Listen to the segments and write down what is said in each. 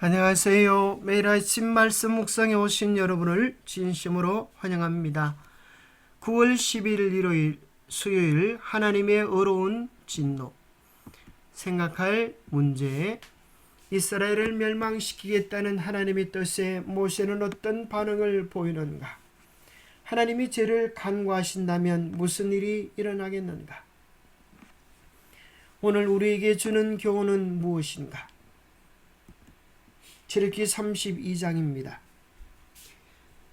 안녕하세요. 매일 아침 말씀 묵상에 오신 여러분을 진심으로 환영합니다. 9월 11일 일요일 수요일 하나님의 어려운 진노 생각할 문제 이스라엘을 멸망시키겠다는 하나님의 뜻에 모세는 어떤 반응을 보이는가? 하나님이 죄를 간과하신다면 무슨 일이 일어나겠는가? 오늘 우리에게 주는 교훈은 무엇인가? 출애기 32장입니다.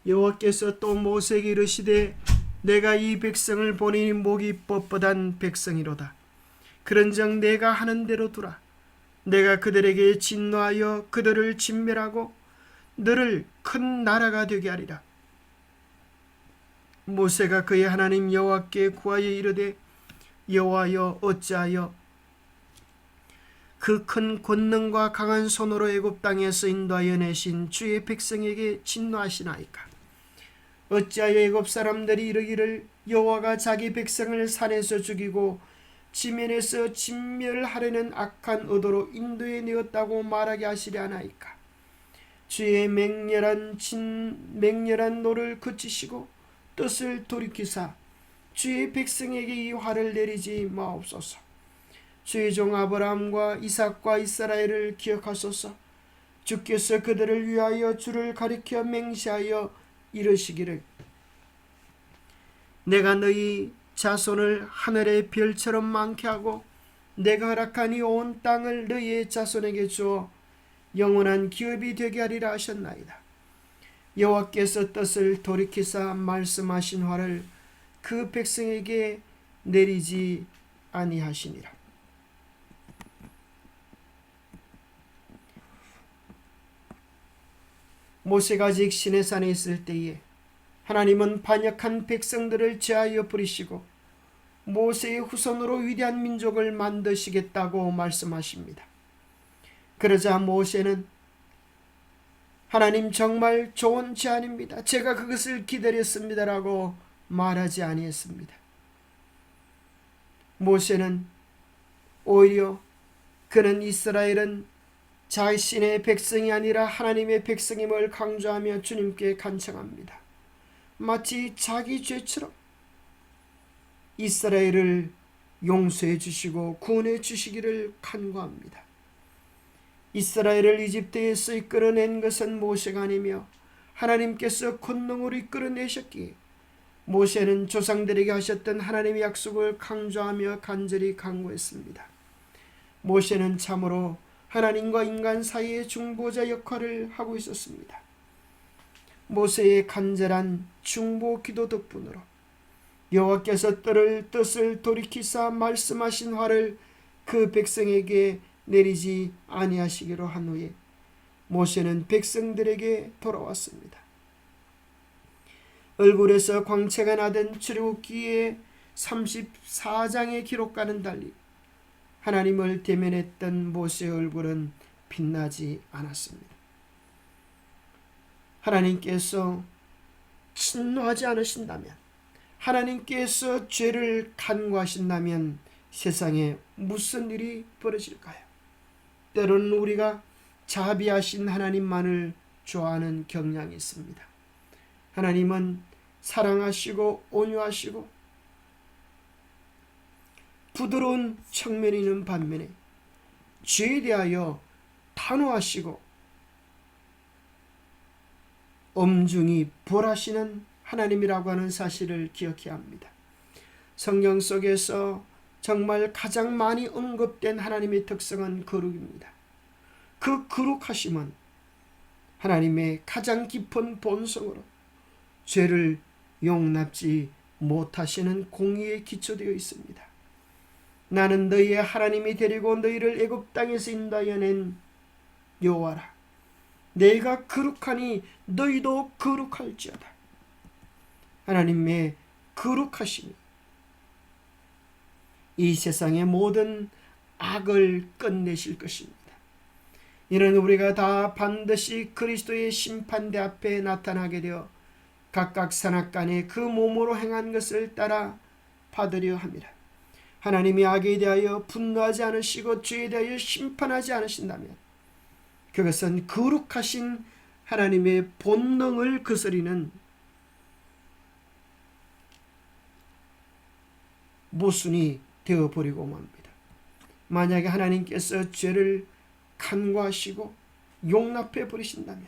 여호와께서 또 모세에게 이르시되 내가 이 백성을 보니 목이 뻣뻣한 백성이로다. 그런즉 내가 하는 대로 두라. 내가 그들에게 진노하여 그들을 진멸하고 너를 큰 나라가 되게 하리라. 모세가 그의 하나님 여호와께 구하여 이르되 여호와여 어찌하여 그 큰 권능과 강한 손으로 애굽 땅에서 인도하여 내신 주의 백성에게 진노하시나이까 어찌하여 애굽 사람들이 이르기를 여호와가 자기 백성을 산에서 죽이고 지면에서 진멸하려는 악한 의도로 인도해 내었다고 말하게 하시려 하나이까 주의 맹렬한 진 맹렬한 노를 그치시고 뜻을 돌이키사 주의 백성에게 이 화를 내리지 마옵소서. 주의 종 아브라함과 이삭과 이스라엘을 기억하소서. 주께서 그들을 위하여 주를 가리켜 맹세하여 이르시기를 내가 너희 자손을 하늘의 별처럼 많게 하고 내가 허락하니 온 땅을 너희의 자손에게 주어 영원한 기업이 되게 하리라 하셨나이다. 여호와께서 뜻을 돌이키사 말씀하신 화를 그 백성에게 내리지 아니하시니라. 모세가 아직 시내산에 있을 때에 하나님은 반역한 백성들을 제하여 부리시고 모세의 후손으로 위대한 민족을 만드시겠다고 말씀하십니다. 그러자 모세는 하나님 정말 좋은 제안입니다. 제가 그것을 기다렸습니다라고 말하지 아니했습니다. 모세는 오히려 그는 이스라엘은 자신의 백성이 아니라 하나님의 백성임을 강조하며 주님께 간청합니다. 마치 자기 죄처럼 이스라엘을 용서해 주시고 구원해 주시기를 간구합니다. 이스라엘을 이집트에서 이끌어낸 것은 모세가 아니며 하나님께서 권능으로 이끌어내셨기에 모세는 조상들에게 하셨던 하나님의 약속을 강조하며 간절히 강구했습니다. 모세는 참으로 하나님과 인간 사이의 중보자 역할을 하고 있었습니다. 모세의 간절한 중보 기도 덕분으로 여호와께서 뜰을 뜻을 돌이키사 말씀하신 화를 그 백성에게 내리지 아니하시기로 한 후에 모세는 백성들에게 돌아왔습니다. 얼굴에서 광채가 나던 출애굽기의 34장의 기록과는 달리 하나님을 대면했던 모세의 얼굴은 빛나지 않았습니다. 하나님께서 진노하지 않으신다면 하나님께서 죄를 간과하신다면 세상에 무슨 일이 벌어질까요? 때로는 우리가 자비하신 하나님만을 좋아하는 경향이 있습니다. 하나님은 사랑하시고 온유하시고 부드러운 측면이 있는 반면에 죄에 대하여 단호하시고 엄중히 벌하시는 하나님이라고 하는 사실을 기억해야 합니다. 성경 속에서 정말 가장 많이 언급된 하나님의 특성은 거룩입니다. 그 거룩하심은 하나님의 가장 깊은 본성으로 죄를 용납지 못하시는 공의에 기초되어 있습니다. 나는 너희의 하나님이 데리고 너희를 애굽 땅에서 인도하여 낸 여호와라. 내가 거룩하니 너희도 거룩할지어다. 하나님의 거룩하심이 이 세상의 모든 악을 끝내실 것입니다. 이는 우리가 다 반드시 그리스도의 심판대 앞에 나타나게 되어 각각 산악간에 그 몸으로 행한 것을 따라 받으려 합니다. 하나님이 악에 대하여 분노하지 않으시고 죄에 대하여 심판하지 않으신다면 그것은 거룩하신 하나님의 본능을 거스리는 모순이 되어버리고 맙니다. 만약에 하나님께서 죄를 간과하시고 용납해 버리신다면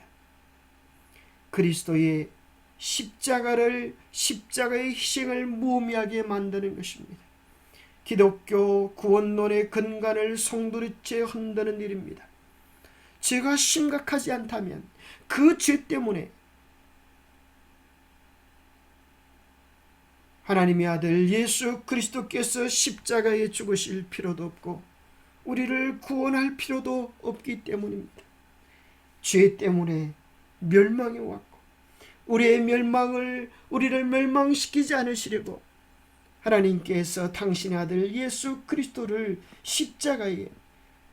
그리스도의 십자가를 십자가의 희생을 무의미하게 만드는 것입니다. 기독교 구원론의 근간을 송두리째 흔드는 일입니다. 죄가 심각하지 않다면 그 죄 때문에 하나님의 아들 예수 그리스도께서 십자가에 죽으실 필요도 없고 우리를 구원할 필요도 없기 때문입니다. 죄 때문에 멸망이 왔고 우리의 멸망을 우리를 멸망시키지 않으시려고 하나님께서 당신의 아들 예수 그리스도를 십자가에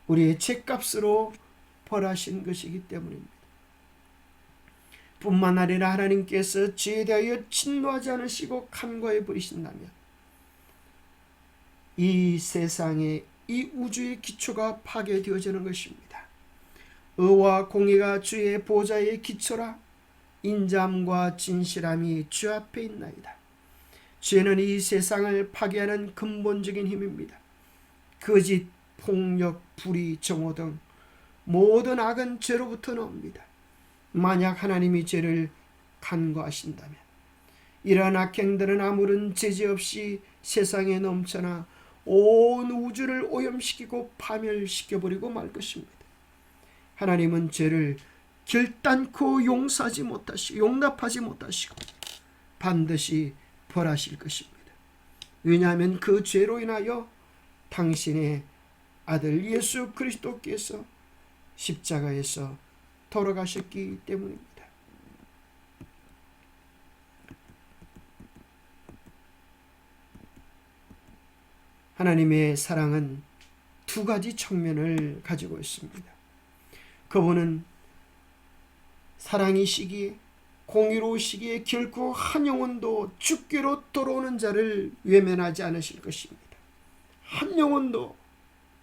우리의 죄값으로 벌하신 것이기 때문입니다. 뿐만 아니라 하나님께서 죄에 대하여 진노하지 않으시고 간과해 버리신다면 이 세상의 이 우주의 기초가 파괴되어지는 것입니다. 의와 공의가 주의 보좌의 기초라 인자함과 진실함이 주 앞에 있나이다. 죄는 이 세상을 파괴하는 근본적인 힘입니다. 거짓, 폭력, 불의, 정오 등 모든 악은 죄로부터 나옵니다. 만약 하나님이 죄를 간과하신다면 이러한 악행들은 아무런 제재 없이 세상에 넘쳐나 온 우주를 오염시키고 파멸시켜버리고 말 것입니다. 하나님은 죄를 결단코 용서하지 못하시고 용납하지 못하시고 반드시 벌하실 것입니다. 왜냐하면 그 죄로 인하여 당신의 아들 예수 그리스도께서 십자가에서 돌아가셨기 때문입니다. 하나님의 사랑은 두 가지 측면을 가지고 있습니다. 그분은 사랑이시기에 공의로우시기에 결코 한 영혼도 죽게로 돌아오는 자를 외면하지 않으실 것입니다. 한 영혼도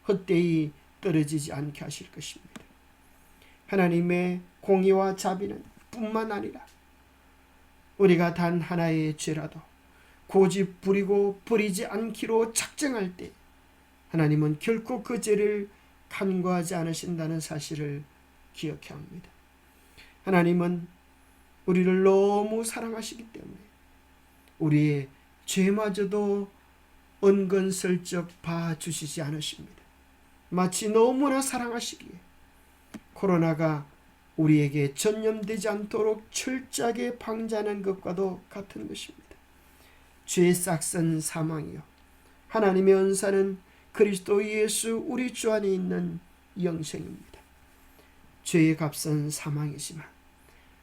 헛되이 떨어지지 않게 하실 것입니다. 하나님의 공의와 자비는 뿐만 아니라 우리가 단 하나의 죄라도 고집 부리고 버리지 않기로 작정할 때 하나님은 결코 그 죄를 간과하지 않으신다는 사실을 기억해야 합니다. 하나님은 우리를 너무 사랑하시기 때문에 우리의 죄마저도 은근슬쩍 봐주시지 않으십니다. 마치 너무나 사랑하시기에 코로나가 우리에게 전염되지 않도록 철저하게 방지하는 것과도 같은 것입니다. 죄의 싹슨 사망이요. 하나님의 은사는 그리스도 예수 우리 주 안에 있는 영생입니다. 죄의 값은 사망이지만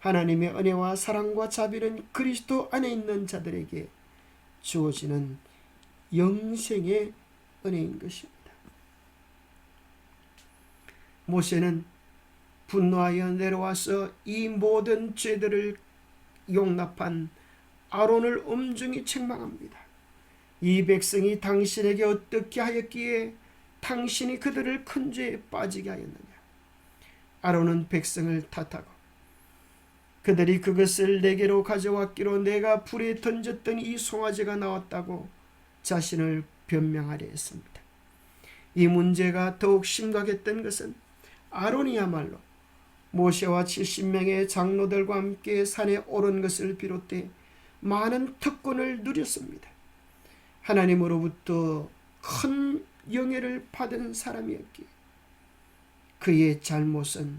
하나님의 은혜와 사랑과 자비는 그리스도 안에 있는 자들에게 주어지는 영생의 은혜인 것입니다. 모세는 분노하여 내려와서 이 모든 죄들을 용납한 아론을 엄중히 책망합니다. 이 백성이 당신에게 어떻게 하였기에 당신이 그들을 큰 죄에 빠지게 하였느냐. 아론은 백성을 탓하고 그들이 그것을 내게로 가져왔기로 내가 불에 던졌던 이 송아지가 나왔다고 자신을 변명하려 했습니다. 이 문제가 더욱 심각했던 것은 아론이야말로 모세와 70명의 장로들과 함께 산에 오른 것을 비롯해 많은 특권을 누렸습니다. 하나님으로부터 큰 영예를 받은 사람이었기에 그의 잘못은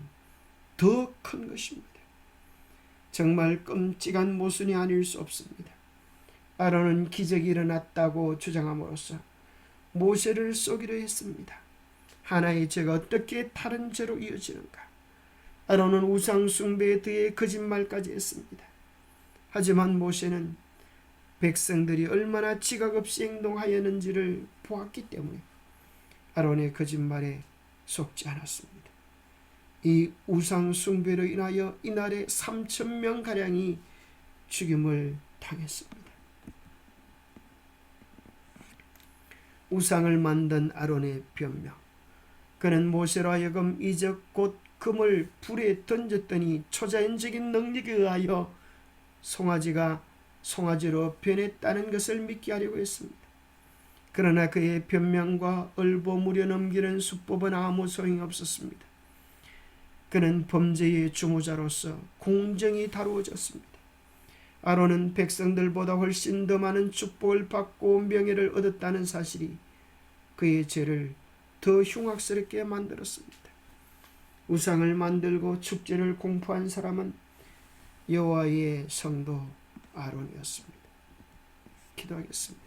더 큰 것입니다. 정말 끔찍한 모순이 아닐 수 없습니다. 아론은 기적이 일어났다고 주장함으로써 모세를 쏘기로 했습니다. 하나의 죄가 어떻게 다른 죄로 이어지는가? 아론은 우상 숭배에 대해 거짓말까지 했습니다. 하지만 모세는 백성들이 얼마나 지각 없이 행동하였는지를 보았기 때문에 아론의 거짓말에 속지 않았습니다. 이 우상 숭배로 인하여 이날에 3천 명 가량이 죽임을 당했습니다. 우상을 만든 아론의 변명. 그는 모세로 하여금 이적 곧 금을 불에 던졌더니 초자연적인 능력에 의하여 송아지가 송아지로 변했다는 것을 믿게 하려고 했습니다. 그러나 그의 변명과 얼버무려 넘기는 수법은 아무 소용이 없었습니다. 그는 범죄의 주모자로서 공정히 다루어졌습니다. 아론은 백성들보다 훨씬 더 많은 축복을 받고 명예를 얻었다는 사실이 그의 죄를 더 흉악스럽게 만들었습니다. 우상을 만들고 축제를 공포한 사람은 여호와의 성도 아론이었습니다. 기도하겠습니다.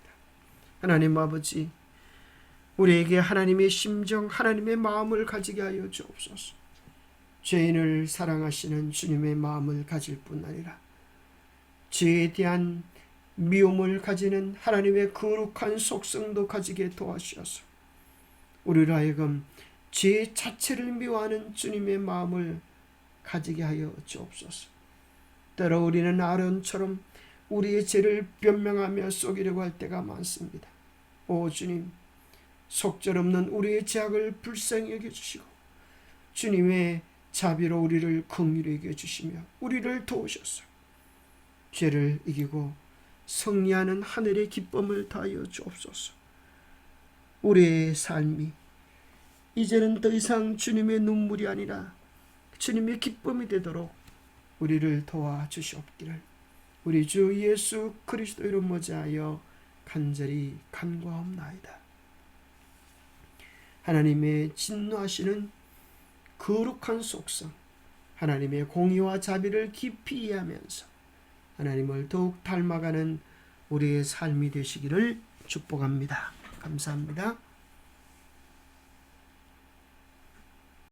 하나님 아버지, 우리에게 하나님의 심정, 하나님의 마음을 가지게 하여 주옵소서. 죄인을 사랑하시는 주님의 마음을 가질 뿐 아니라 죄에 대한 미움을 가지는 하나님의 거룩한 속성도 가지게 도와주셔서 우리로 하여금 죄 자체를 미워하는 주님의 마음을 가지게 하여 주옵소서. 때로 우리는 아론처럼 우리의 죄를 변명하며 속이려고 할 때가 많습니다. 오 주님, 속절없는 우리의 죄악을 불쌍히 여겨주시고 주님의 자비로 우리를 긍휼히 여겨 주시며 우리를 도우셔서 죄를 이기고 승리하는 하늘의 기쁨을 다하여 주옵소서. 우리의 삶이 이제는 더 이상 주님의 눈물이 아니라 주님의 기쁨이 되도록 우리를 도와 주시옵기를 우리 주 예수 그리스도 이름 모자하여 간절히 간구하옵나이다. 하나님의 진노하시는 거룩한 속성, 하나님의 공의와 자비를 깊이 이해하면서 하나님을 더욱 닮아가는 우리의 삶이 되시기를 축복합니다. 감사합니다.